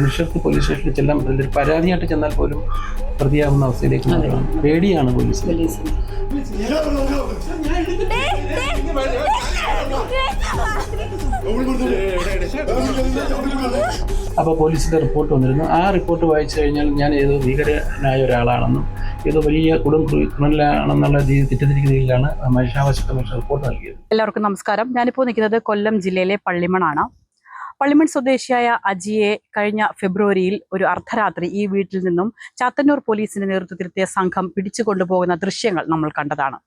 മനുഷ്യർക്ക് പോലീസ് സ്റ്റേഷനിൽ ചെല്ലാൻ പറ്റില്ല ഒരു പരാതിയായിട്ട് ചെന്നാൽ പോലും പ്രതിയാവുന്ന അവസ്ഥയിലേക്ക് മാറുകയാണ്. പേടിയാണ് പോലീസ് പോലീസ്. അപ്പോൾ പോലീസിന്റെ റിപ്പോർട്ട് വന്നിരുന്നു. ആ റിപ്പോർട്ട് വായിച്ചു കഴിഞ്ഞാൽ ഞാൻ ഏതോ ഭീകരനായ ഒരാളാണെന്നും ഏതോ വലിയ കൊടും ക്രിമിനലാണെന്നുള്ള രീതി തെറ്റിദ്ധരിക്കുന്നതിലാണ് മനുഷ്യാവകാശ കമ്മീഷൻ റിപ്പോർട്ട് നൽകിയത്. എല്ലാവർക്കും നമസ്കാരം. ഞാനിപ്പോൾ നിൽക്കുന്നത് കൊല്ലം ജില്ലയിലെ പള്ളിമണാണ്. പള്ളിമൺ സ്വദേശിയായ അജിയെ കഴിഞ്ഞ ഫെബ്രുവരിയിൽ ഒരു അർദ്ധരാത്രി ഈ വീട്ടിൽ നിന്നും ചാത്തന്നൂർ പോലീസിന്റെ നേതൃത്വത്തിലെത്തിയ സംഘം പിടിച്ചു കൊണ്ടുപോകുന്ന ദൃശ്യങ്ങൾ നമ്മൾ കണ്ടതാണ്.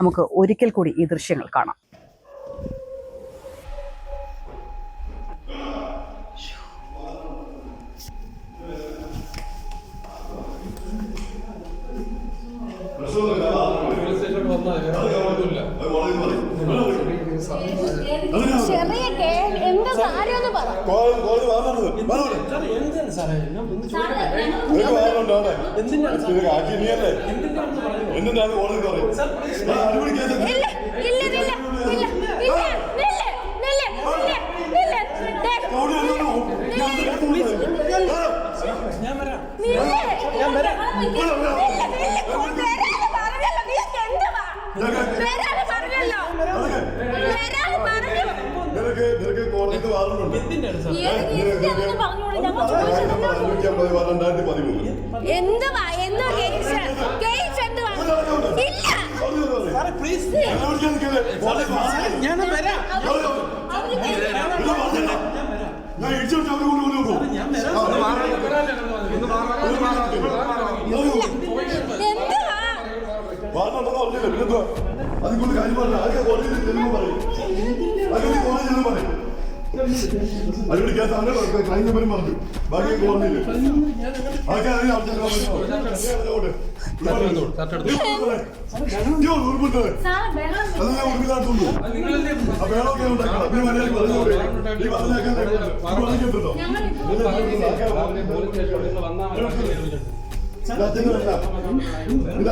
നമുക്ക് ഒരിക്കൽ കൂടി ഈ ദൃശ്യങ്ങൾ കാണാം. ചെറിയ എന്തിനാണ് കോടതി പറയും അടിപൊളി കേസ് ഇല്ല ഇല്ല ഇല്ല ഇല്ല ഇല്ല നില്ല് നില്ല് നില്ല് നില്ല് ദേ, കോടതി അല്ലല്ലോ. ഞാൻ നില്ല്. കേട്ടില്ല. നില്ല്. നില്ല്. വരാന് പറഞ്ഞല്ലോ. നീക്ക് എന്തുവാ? വരാന് പറഞ്ഞല്ലോ. വരാന് പറഞ്ഞു. നിനക്ക് നിനക്ക് കോടതിക്ക് വാറണ്ടുണ്ട് ഏത് എന്തിനാണെന്ന് പറഞ്ഞോളൂ. ഞങ്ങൾ ചോദിച്ചത് എന്തുവാ? എന്തുവാ കേസ്? കേസ് എന്തുവാ? ഇല്ല. ഞാൻ വരാം. ഞാൻ ഇടിച്ചു അവർ കൊണ്ട് കൊണ്ടുപോകും എന്തുവാ? വാറണ്ടെന്ന് പറഞ്ഞില്ല? പിന്നെന്തുവാ? അതിൽ കൊണ്ട് കാര്യം പറഞ്ഞ ആകെ കോടതിയിൽ ചെല്ലുമ്പോൾ പറയും? അതൊക്കെ കോടതി ചെല്ലുമ്പോൾ പറയും? അടിപൊളി കേസ് ആണ് ക്ലൈം നമ്പരും പറഞ്ഞു ബാക്കി കോടതിയിൽ ആകെ അതിന് സാറ് ബഹളം അതെല്ലാം ഉറുപ്പിലാട്ടുള്ളൂ ആ വേണമൊക്കെ ഉണ്ടാക്കണം പിന്നെ മര്യാദ പറഞ്ഞോളൂ ഈ പറഞ്ഞേക്കാൻ പറഞ്ഞിട്ടുണ്ടോ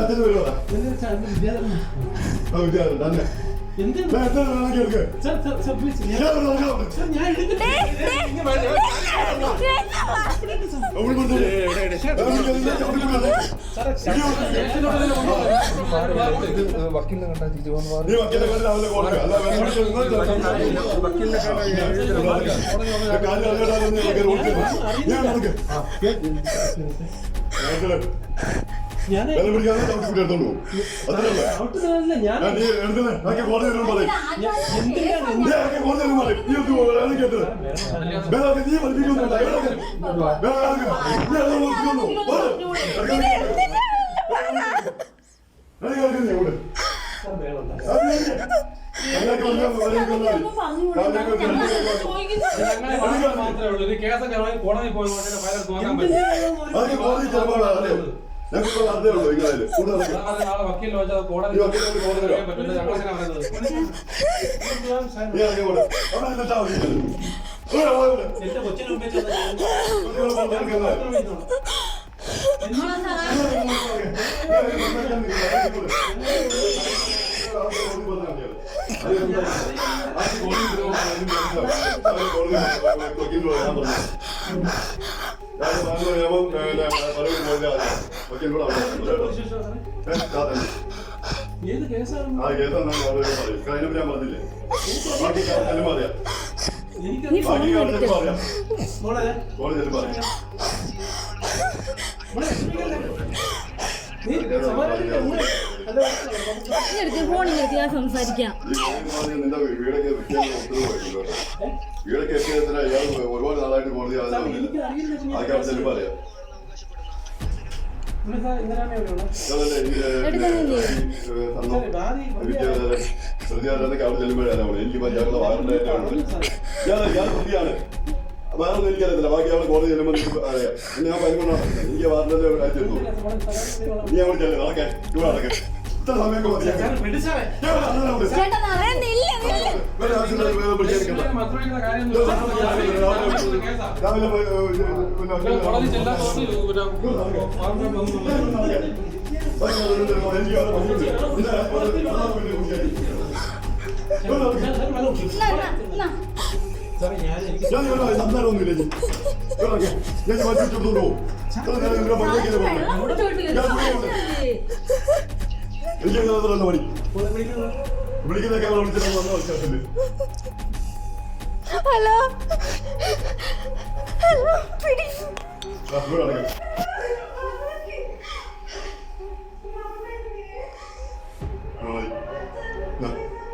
ഇത് വരുവാ തന്നെ വക്കീലിനെ കണ്ടാ തിരിച്ചു പോകുന്ന കോടതി വരുമ്പോൾ പറയും. നീ ആകെ കോടതി വരുമ്പോൾ പറയും. നീ ഒന്ന് വേറെ കേട്ടത്. വേറെ നീ പഠിപ്പിക്കുന്നുണ്ടോ? വേറെ ആൾക്ക്. വേറെ ആൾക്ക്. നീ അത് നോക്കുന്നു. ഞാൻ കേൾക്കുന്നേ ഇവിടെ. നീ. അതിനൊക്കെ വന്നാൽ അതിനൊക്കെ വന്നാൽ. അതിനൊക്കെ വന്നാൽ. മാത്രമേ ഉള്ളൂ കേസൊക്കെ കോടതി പോയി നോക്കാൻ പറ്റും ഞങ്ങൾക്ക് അതേ ഉള്ളൂ ഇങ്ങനെ കൂടുതൽ നീ ഇറങ്ങി പോടെ. അവിടെ നിന്നിട്ടാ മതി. ഇവിടെ വാ ഇവിടെ. കുട്ടികളെ പുറത്തിറക്കുന്നത്. ഏത് കേസാണ് ആ കേസാണ് കഴിഞ്ഞ ഞാൻ പറഞ്ഞില്ലേ ബാക്കി കാര്യം പറയാം ബാക്കി കാര്യം പറയാം മോളെ കോടതി പറയാം നീ സമാധാനിക്കേ ഫോണിൽ ഞാൻ സംസാരിക്കാം വീടൊക്കെ എത്തിയതിന് അയാൾ എനിക്ക് ഞാൻ എനിക്കറിയത്തില്ല ബാക്കി അവിടെ കോടതി ചെല്ലുമ്പോൾ അറിയാം ഞാൻ പരിഗണന എനിക്ക് വാറണ്ടല്ലേ അയച്ചു നീ അവിടെ ചെല്ലും നടക്കെ ഇവിടെ നടക്കെ മതി ഞാൻ ഞാൻ സംസാരമൊന്നുമില്ല ഞാൻ മാറ്റി വെച്ചോളൂ ഞാൻ ഹലോ. ഹലോ പിടി.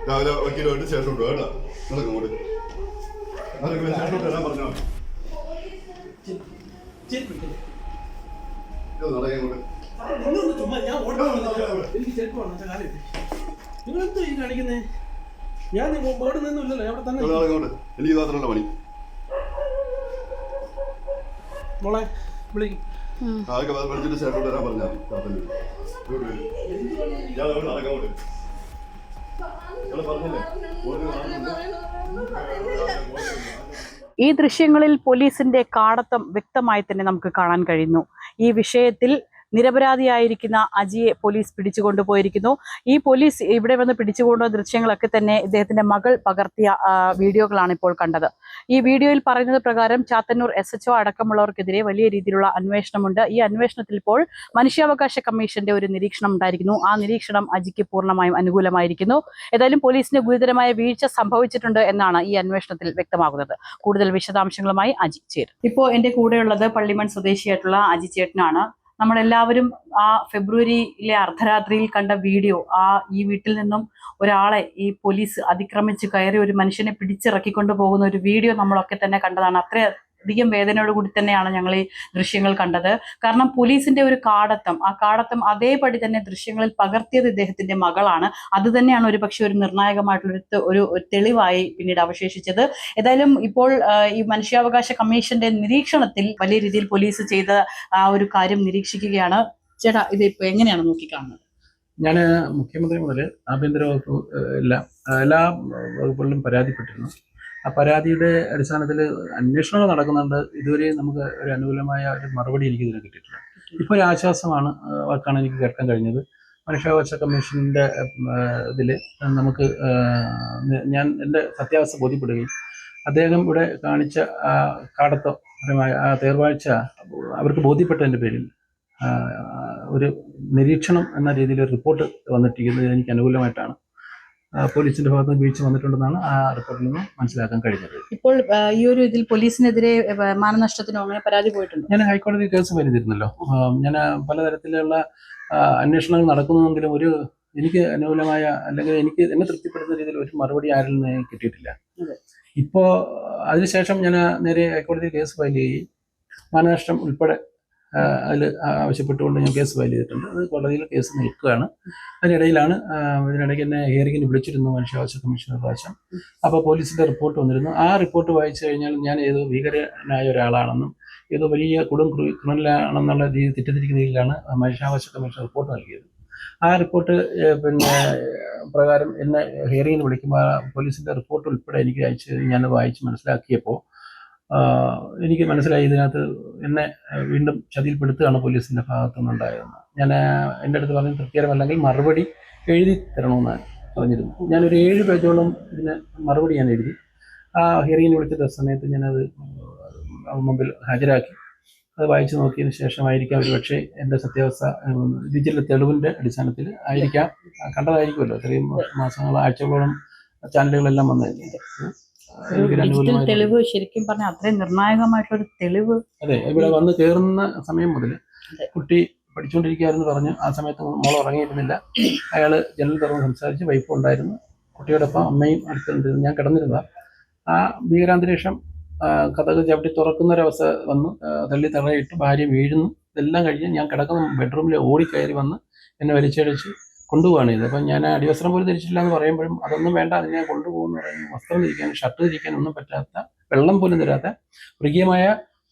രാവിലെ വക്കീലുമായിട്ട് ശേഷം ഉണ്ടോ കേട്ടോ നടക്കും കൂടെ അതൊക്കെ ശേഷം തരാൻ പറഞ്ഞോ നടക്കാൻ കൂടെ നിങ്ങളൊന്ന് ചുമ്മാ ഞാൻ എനിക്ക് ചെരുപ്പ് വേണം അച്ഛാ കാലം നിങ്ങൾ എന്തോ ഈ കാണിക്കുന്നേ? ഞാൻ അവിടെ തന്നെ എനിക്ക് മാത്രമല്ല പണി. മോളെ വിളി. ആകെ വിളിച്ചിട്ട് ശേഷം വരാൻ പറഞ്ഞാൽ ഞാൻ അവിടെ ഈ ദൃശ്യങ്ങളിൽ പോലീസിന്റെ കാടത്തം വ്യക്തമായി തന്നെ നമുക്ക് കാണാൻ കഴിയുന്നു. ഈ വിഷയത്തിൽ നിരപരാധിയായിരിക്കുന്ന അജിയെ പോലീസ് പിടിച്ചുകൊണ്ടുപോയിരിക്കുന്നു. ഈ പോലീസ് ഇവിടെ വന്ന് പിടിച്ചുകൊണ്ടുവന്ന ദൃശ്യങ്ങളൊക്കെ തന്നെ ഇദ്ദേഹത്തിന്റെ മകൾ പകർത്തിയ വീഡിയോകളാണ് ഇപ്പോൾ കണ്ടത്. ഈ വീഡിയോയിൽ പറയുന്നത് പ്രകാരം ചാത്തന്നൂർ എസ് എച്ച്ഒ അടക്കമുള്ളവർക്കെതിരെ വലിയ രീതിയിലുള്ള അന്വേഷണമുണ്ട്. ഈ അന്വേഷണത്തിൽ ഇപ്പോൾ മനുഷ്യാവകാശ കമ്മീഷന്റെ ഒരു നിരീക്ഷണം ഉണ്ടായിരിക്കുന്നു. ആ നിരീക്ഷണം അജിക്ക് പൂർണമായും അനുകൂലമായിരിക്കുന്നു. ഏതായാലും പോലീസിന് ഗുരുതരമായ വീഴ്ച സംഭവിച്ചിട്ടുണ്ട് എന്നാണ് ഈ അന്വേഷണത്തിൽ വ്യക്തമാകുന്നത്. കൂടുതൽ വിശദാംശങ്ങളുമായി അജി ചേരും ഇപ്പോൾ എന്റെ കൂടെയുള്ളത് പള്ളിമൺ സ്വദേശിയായിട്ടുള്ള അജി ചേട്ടനാണ്. നമ്മളെല്ലാവരും ആ ഫെബ്രുവരിയിലെ അർദ്ധരാത്രിയിൽ കണ്ട വീഡിയോ ആ ഈ വീട്ടിൽ നിന്നും ഒരാളെ ഈ പോലീസ് അതിക്രമിച്ച് കയറി ഒരു മനുഷ്യനെ പിടിച്ചിറക്കിക്കൊണ്ട് പോകുന്ന ഒരു വീഡിയോ നമ്മളൊക്കെ തന്നെ കണ്ടതാണ്. അത്രയധികം വേദനയോട് കൂടി തന്നെയാണ് ഞങ്ങൾ ഈ ദൃശ്യങ്ങൾ കണ്ടത്. കാരണം പോലീസിന്റെ ഒരു കാടത്തം ആ കാടത്തം അതേപടി തന്നെ ദൃശ്യങ്ങളിൽ പകർത്തിയത് ഇദ്ദേഹത്തിന്റെ മകളാണ്. അത് തന്നെയാണ് ഒരു പക്ഷെ ഒരു നിർണായകമായിട്ടുള്ള ഒരു തെളിവായി പിന്നീട് അവശേഷിച്ചത്. ഏതായാലും ഇപ്പോൾ ഈ മനുഷ്യാവകാശ കമ്മീഷന്റെ നിരീക്ഷണത്തിൽ വലിയ രീതിയിൽ പോലീസ് ചെയ്ത ആ ഒരു കാര്യം നിരീക്ഷിക്കുകയാണ്. ചേട്ടാ ഇത് ഇപ്പൊ എങ്ങനെയാണ് നോക്കിക്കാണുന്നത്? ഞാൻ മുഖ്യമന്ത്രി മുതൽ ആഭ്യന്തര വകുപ്പ് എല്ലാം എല്ലാ വകുപ്പുകളിലും പരാതിപ്പെട്ടിരുന്നു. ആ പരാതിയുടെ അടിസ്ഥാനത്തിൽ അന്വേഷണങ്ങൾ നടക്കുന്നുണ്ട്. ഇതുവരെ നമുക്ക് ഒരു അനുകൂലമായ ഒരു മറുപടി എനിക്ക് ഇതിന് കിട്ടിയിട്ടില്ല. ഇപ്പോൾ ഒരു ആശ്വാസമാണ് വാക്കാണ് എനിക്ക് കേൾക്കാൻ കഴിഞ്ഞത്. മനുഷ്യാവകാശ കമ്മീഷന്റെ ഇതിൽ നമുക്ക് ഞാൻ എന്റെ സത്യാവസ്ഥ ബോധ്യപ്പെടുകയും അദ്ദേഹം ഇവിടെ കാണിച്ച കാടത്തപരമായ ആ തേർവാഴ്ച അവർക്ക് ബോധ്യപ്പെട്ടതിന്റെ പേരിൽ ഒരു നിരീക്ഷണം എന്ന രീതിയിൽ റിപ്പോർട്ട് വന്നിട്ടിരിക്കുന്നത് എനിക്ക് അനുകൂലമായിട്ടാണ് പോലീസിന്റെ ഭാഗത്ത് നിന്ന് വീഴ്ച വന്നിട്ടുണ്ടെന്നാണ് ആ റിപ്പോർട്ടിൽ നിന്ന് മനസ്സിലാക്കാൻ കഴിഞ്ഞത്. ഇപ്പോൾ ഈ ഒരു ഇതിൽ പോലീസിനെതിരെ മാനനഷ്ടത്തിനോ അങ്ങനെ പരാതി പോയിട്ടുണ്ട്? ഞാൻ ഹൈക്കോടതി കേസ് വരുന്നിരുന്നല്ലോ ഞാൻ പലതരത്തിലുള്ള അന്വേഷണങ്ങൾ നടക്കുന്നുവെങ്കിലും ഒരു എനിക്ക് അനുകൂലമായ അല്ലെങ്കിൽ എനിക്ക് എന്നെ തൃപ്തിപ്പെടുന്ന രീതിയിൽ ഒരു മറുപടി ആരിൽ നിന്ന് കിട്ടിയിട്ടില്ല. ഇപ്പോൾ ഇപ്പോ അതിനുശേഷം ഞാൻ നേരെ ഹൈക്കോടതി കേസ് ഫയൽ ചെയ്യുകയും മാനനഷ്ടം ഉൾപ്പെടെ അതിൽ ആവശ്യപ്പെട്ടുകൊണ്ട് ഞാൻ കേസ് ഫയൽ ചെയ്തിട്ടുണ്ട്. അത് കോടതിയിൽ കേസ് നിൽക്കുകയാണ്. അതിനിടയിലാണ് അതിനിടയ്ക്ക് തന്നെ ഹിയറിങ്ങിന് വിളിച്ചിരുന്നു മനുഷ്യാവകാശ കമ്മീഷണർ പ്രാവശ്യം. അപ്പോൾ പോലീസിന്റെ റിപ്പോർട്ട് വന്നിരുന്നു. ആ റിപ്പോർട്ട് വായിച്ചു കഴിഞ്ഞാൽ ഞാൻ ഏതോ ഭീകരനായ ഒരാളാണെന്നും ഏതോ വലിയ കൊടും ക്രൂ- ക്രിമിനലാണെന്നുള്ള രീതി തെറ്റിദ്ധരിക്കുന്ന രീതിയിലാണ് മനുഷ്യാവകാശ കമ്മീഷൻ റിപ്പോർട്ട് നൽകിയത്. ആ റിപ്പോർട്ട് പിന്നെ പ്രകാരം എന്നെ ഹിയറിങ്ങിന് വിളിക്കുമ്പോൾ പോലീസിന്റെ റിപ്പോർട്ട് ഉൾപ്പെടെ എനിക്ക് അയച്ച് ഞാൻ വായിച്ച് മനസ്സിലാക്കിയപ്പോൾ എനിക്ക് മനസ്സിലായി ഇതിനകത്ത് എന്നെ വീണ്ടും ചതിയിൽപ്പെടുത്തുകയാണ് പോലീസിന്റെ ഭാഗത്തു നിന്നുണ്ടായതെന്ന് ഞാൻ എന്റെ അടുത്ത് പറഞ്ഞ തൃപ്തികരമല്ലെങ്കിൽ മറുപടി എഴുതി തരണമെന്ന് പറഞ്ഞിരുന്നു. ഞാനൊരു ഏഴ് പേജോളം ഇതിന് മറുപടി ഞാൻ എഴുതി. ആ ഹിയറിങ്ങിന് വിളിച്ച സമയത്ത് ഞാനത് മുമ്പിൽ ഹാജരാക്കി. അത് വായിച്ചു നോക്കിയതിന് ശേഷമായിരിക്കാം ഒരു പക്ഷേ എന്റെ സത്യാവസ്ഥ ഡിജിറ്റൽ തെളിവിന്റെ അടിസ്ഥാനത്തിൽ ആയിരിക്കാം. കണ്ടതായിരിക്കുമല്ലോ. ഇത്രയും മാസങ്ങൾ ആഴ്ചകളോളം ചാനലുകളെല്ലാം വന്നതല്ലേ ഡിജിറ്റൽ തെളിവ് ശരിക്കും പറഞ്ഞാൽ അത്രയും നിർണായകമായിട്ടുള്ള ഒരു തെളിവ് അതെ ഇവിടെ വന്ന് കയറുന്ന സമയം മുതൽ കുട്ടി പഠിച്ചുകൊണ്ടിരിക്കുകയായിരുന്നു പറഞ്ഞ് ആ സമയത്ത് മോൾ ഉറങ്ങിയിരുന്നില്ല. അയാൾ ജനൽ തുറന്ന് സംസാരിച്ച് വൈഫ് ഉണ്ടായിരുന്നു. കുട്ടിയോടൊപ്പം അമ്മയും അടുത്തുണ്ടായിരുന്നു. ഞാൻ കിടന്നിരുന്ന ആ ഭീകരാന്തരീക്ഷം കഥകൾ കഥക് ചവിട്ടി തുറക്കുന്നൊരവസ്ഥ വന്നു. തള്ളി തറയിട്ട് ഭാര്യ വീഴുന്നു. ഇതെല്ലാം കഴിഞ്ഞ് ഞാൻ കിടക്കുന്ന ബെഡ്റൂമിൽ ഓടിക്കയറി വന്ന് എന്നെ വലിച്ചടിച്ച് കൊണ്ടുപോവാണ്. ഇത് അപ്പം ഞാൻ അടിവസ്ത്രം പോലും ധരിച്ചില്ല എന്ന് പറയുമ്പോഴും അതൊന്നും വേണ്ട അതിനെ ഞാൻ കൊണ്ടുപോകുന്നു പറയുന്നത് വസ്ത്രം ധരിക്കാൻ ഷർട്ട് ധരിക്കാൻ ഒന്നും പറ്റാത്ത വെള്ളം പോലും തരാത്ത മൃഗീയമായ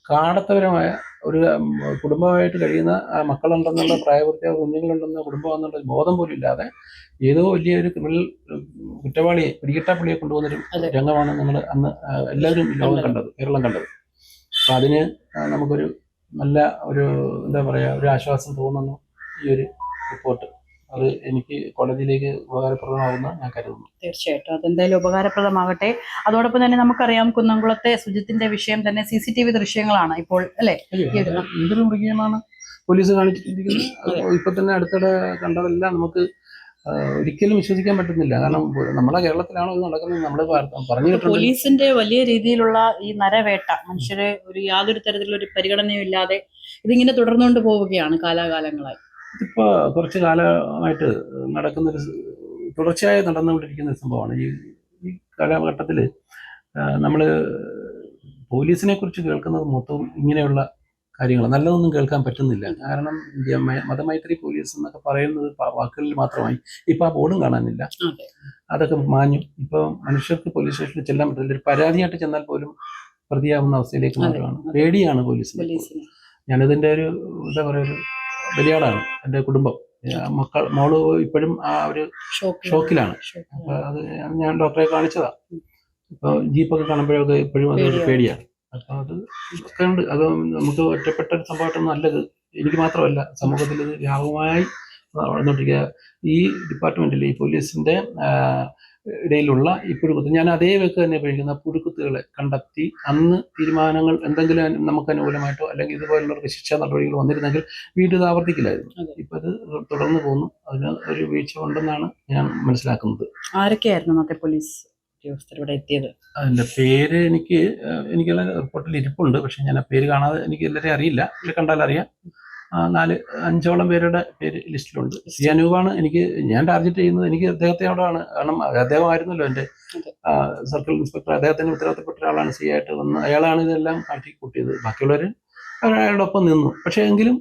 കാടത്തപരമായ ഒരു കുടുംബമായിട്ട് കഴിയുന്ന മക്കളുണ്ടെന്നുള്ള പ്രായപൂർത്തിയായ കുഞ്ഞുങ്ങളുണ്ടെന്ന കുടുംബമാണെന്നുള്ള ബോധം പോലും ഇല്ലാതെ ഏതോ വലിയൊരു ക്രിമിനൽ കുറ്റവാളിയെ പിടികിട്ടാപ്പള്ളിയെ കൊണ്ടുപോകുന്നൊരു. രംഗമാണ് നമ്മൾ അന്ന് എല്ലാവരും ലോകം കണ്ടത് കേരളം കണ്ടത്. അപ്പം അതിന് നമുക്കൊരു നല്ല ഒരു എന്താ പറയുക ഒരു ആശ്വാസം തോന്നുന്നു ഈ ഒരു റിപ്പോർട്ട്. അത് എനിക്ക് കോളേജിലേക്ക് ഉപകാരപ്രദമാകുന്ന ഞാൻ കരുതുന്നു. തീർച്ചയായിട്ടും. അതെന്തായാലും ഉപകാരപ്രദമാകട്ടെ. അതോടൊപ്പം തന്നെ നമുക്കറിയാം കുന്നംകുളത്തെ സുജിത്തിന്റെ വിഷയം തന്നെ സി സി ടി വി ദൃശ്യങ്ങളാണ് ഇപ്പോൾ അല്ലേ? എന്തൊരു മൃഗീയമാണ്. പോലീസ് കാണിച്ചിരിക്കുന്നത് ഇപ്പൊ തന്നെ അടുത്തിടെ കണ്ടതെല്ലാം നമുക്ക് ഒരിക്കലും വിശ്വസിക്കാൻ പറ്റുന്നില്ല. കാരണം നമ്മളെ കേരളത്തിലാണോ ഇത് നടക്കുന്നത് നമ്മൾ പറഞ്ഞു പോലീസിന്റെ വലിയ രീതിയിലുള്ള ഈ നരവേട്ട മനുഷ്യരെ ഒരു യാതൊരു തരത്തിലുള്ള ഒരു പരിഗണനയും ഇല്ലാതെ ഇതിങ്ങനെ തുടർന്നുകൊണ്ട് പോവുകയാണ് കാലാകാലങ്ങളായി. ഇതിപ്പോ കുറച്ച് കാലമായിട്ട് നടക്കുന്നൊരു തുടർച്ചയായി നടന്നുകൊണ്ടിരിക്കുന്ന ഒരു സംഭവമാണ്. ഈ ഈ കാലഘട്ടത്തിൽ നമ്മൾ പോലീസിനെ കുറിച്ച് കേൾക്കുന്നത് മൊത്തം ഇങ്ങനെയുള്ള കാര്യങ്ങൾ നല്ലതൊന്നും കേൾക്കാൻ പറ്റുന്നില്ല. കാരണം മതമൈത്രി പോലീസ് എന്നൊക്കെ പറയുന്നത് വാക്കുകളിൽ മാത്രമായി ഇപ്പം ആ ബോർഡും കാണാനില്ല. അതൊക്കെ മാഞ്ഞു. ഇപ്പം മനുഷ്യർക്ക് പോലീസ് സ്റ്റേഷനിൽ ചെല്ലാൻ പറ്റില്ല. ഒരു പരാതിയായിട്ട് ചെന്നാൽ പോലും പ്രതിയാവുന്ന അവസ്ഥയിലേക്ക് മാറുകയാണ്. പേടിയാണ് പോലീസിന്. ഞാനിതിന്റെ ഒരു എന്താ പറയുക ഒരു ബലിയാടാണ് എന്റെ കുടുംബം. മക്കൾ മോൾ ഇപ്പോഴും ആ ഒരു ഷോക്ക് ഷോക്കിലാണ്. അത് ഞാൻ ഡോക്ടറെ കാണിച്ചതാ. ഇപ്പൊ ജീപ്പൊക്കെ കാണുമ്പോഴൊക്കെ ഇപ്പോഴും അതൊരു. പേടിയാണ്. അപ്പൊ അത് ഒക്കെ ഉണ്ട്. അത് നമുക്ക് ഒറ്റപ്പെട്ട ഒരു സംഭവമായിട്ടൊന്നും നല്ലത് എനിക്ക് മാത്രമല്ല സമൂഹത്തിൽ ഇത് വ്യാപകമായി നടന്നുകൊണ്ടിരിക്കുക ഈ ഡിപ്പാർട്ട്മെന്റിൽ ഈ പോലീസിന്റെ ഇടയിലുള്ള ഈ പുഴുക്കുത്ത് ഞാൻ അതേ വെക്ക് തന്നെ ഉപയോഗിക്കുന്ന പുഴുക്കുത്തുകളെ കണ്ടെത്തി അന്ന് തീരുമാനങ്ങൾ എന്തെങ്കിലും നമുക്ക് അനുകൂലമായിട്ടോ അല്ലെങ്കിൽ ഇതുപോലുള്ളവർക്ക് ശിക്ഷാ നടപടികൾ വന്നിരുന്നെങ്കിൽ വീണ്ടും ഇത് ആവർത്തിക്കില്ലായിരുന്നു. അതെ. ഇപ്പൊ ഇത് തുടർന്ന് പോകുന്നു. അതിന് ഒരു വീഴ്ച ഉണ്ടെന്നാണ് ഞാൻ മനസ്സിലാക്കുന്നത്. ആരൊക്കെയായിരുന്നു അന്നത്തെ പോലീസ് ഉദ്യോഗസ്ഥർ ഇവിടെ എത്തിയത്? അതിന്റെ പേര് എനിക്ക് എനിക്കുള്ള റിപ്പോർട്ടിൽ ഇരിപ്പുണ്ട്. പക്ഷെ ഞാൻ ആ പേര് കാണാതെ എനിക്ക് എല്ലാവരെയും അറിയില്ല. കണ്ടാലറിയാം. കണ്ടാൽ അറിയാം നാല് അഞ്ചോളം പേരുടെ പേര് ലിസ്റ്റിലുണ്ട്. സി അനൂപാണ് എനിക്ക് ഞാൻ ടാർഗറ്റ് ചെയ്യുന്നത് എനിക്ക് അദ്ദേഹത്തെ അവിടെയാണ്. കാരണം അദ്ദേഹമായിരുന്നല്ലോ എന്റെ അതെ. സർക്കിൾ ഇൻസ്പെക്ടർ അദ്ദേഹത്തിന് ഉത്തരവാദിത്തപ്പെട്ട ഒരാളാണ് സി ആയിട്ട് വന്ന്. അയാളാണ് ഇതെല്ലാം കാട്ടി കൂട്ടിയത്. ബാക്കിയുള്ളവർ അയാളുടെ ഒപ്പം നിന്നു. പക്ഷേ എങ്കിലും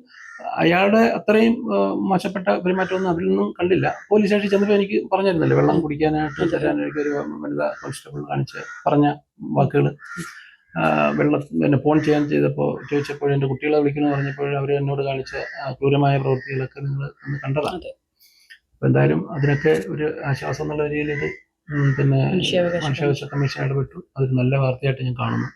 അയാളുടെ അത്രയും മോശപ്പെട്ട പെരുമാറ്റമൊന്നും അതിൽ നിന്നും കണ്ടില്ല. പോലീസ് സ്റ്റേഷനിൽ ചെന്നപ്പോൾ എനിക്ക് പറഞ്ഞിരുന്നല്ലോ വെള്ളം കുടിക്കാനായിട്ട് തരാൻ എനിക്കൊരു വനിതാ കോൺസ്റ്റബിൾ കാണിച്ച് പറഞ്ഞ വാക്കുകൾ വെള്ളം പിന്നെ ഫോൺ ചെയ്യാൻ ചെയ്തപ്പോൾ ചോദിച്ചപ്പോൾ എന്റെ കുട്ടികളെ വിളിക്കണമെന്ന് പറഞ്ഞപ്പോൾ അവർ എന്നോട് കാണിച്ച ക്രൂരമായ പ്രവൃത്തികളൊക്കെ നിങ്ങൾ ഒന്ന് കണ്ടതാണ്. അതെ. അപ്പോൾ എന്തായാലും അതിനൊക്കെ ഒരു ആശ്വാസം എന്നുള്ള രീതിയിൽ ഇത് പിന്നെ മനുഷ്യാവകാശ. കമ്മീഷൻ ഇടപെട്ടു അതൊരു നല്ല വാർത്തയായിട്ട് ഞാൻ കാണുന്നു.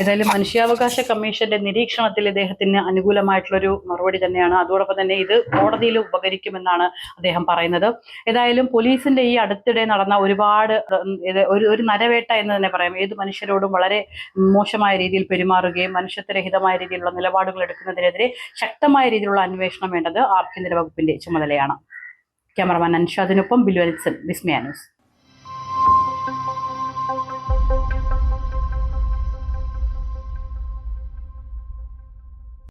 ഏതായാലും മനുഷ്യാവകാശ കമ്മീഷന്റെ നിരീക്ഷണത്തിൽ ഇദ്ദേഹത്തിന് അനുകൂലമായിട്ടുള്ളൊരു മറുപടി തന്നെയാണ്. അതോടൊപ്പം തന്നെ ഇത് കോടതിയിൽ ഉപകരിക്കുമെന്നാണ് അദ്ദേഹം പറയുന്നത്. ഏതായാലും പോലീസിന്റെ ഈ അടുത്തിടെ നടന്ന ഒരുപാട് ഒരു ഒരു നരവേട്ട എന്ന് തന്നെ പറയാം. ഏത് മനുഷ്യരോടും വളരെ മോശമായ രീതിയിൽ പെരുമാറുകയും മനുഷ്യത്വരഹിതമായ രീതിയിലുള്ള നിലപാടുകൾ എടുക്കുന്നതിനെതിരെ ശക്തമായ രീതിയിലുള്ള അന്വേഷണം വേണ്ടത് ആഭ്യന്തര വകുപ്പിന്റെ ചുമതലയാണ്. ക്യാമറമാൻ അൻഷാദിനൊപ്പം ബില്ലു അലിസൺ വിസ്മയ ന്യൂസ്.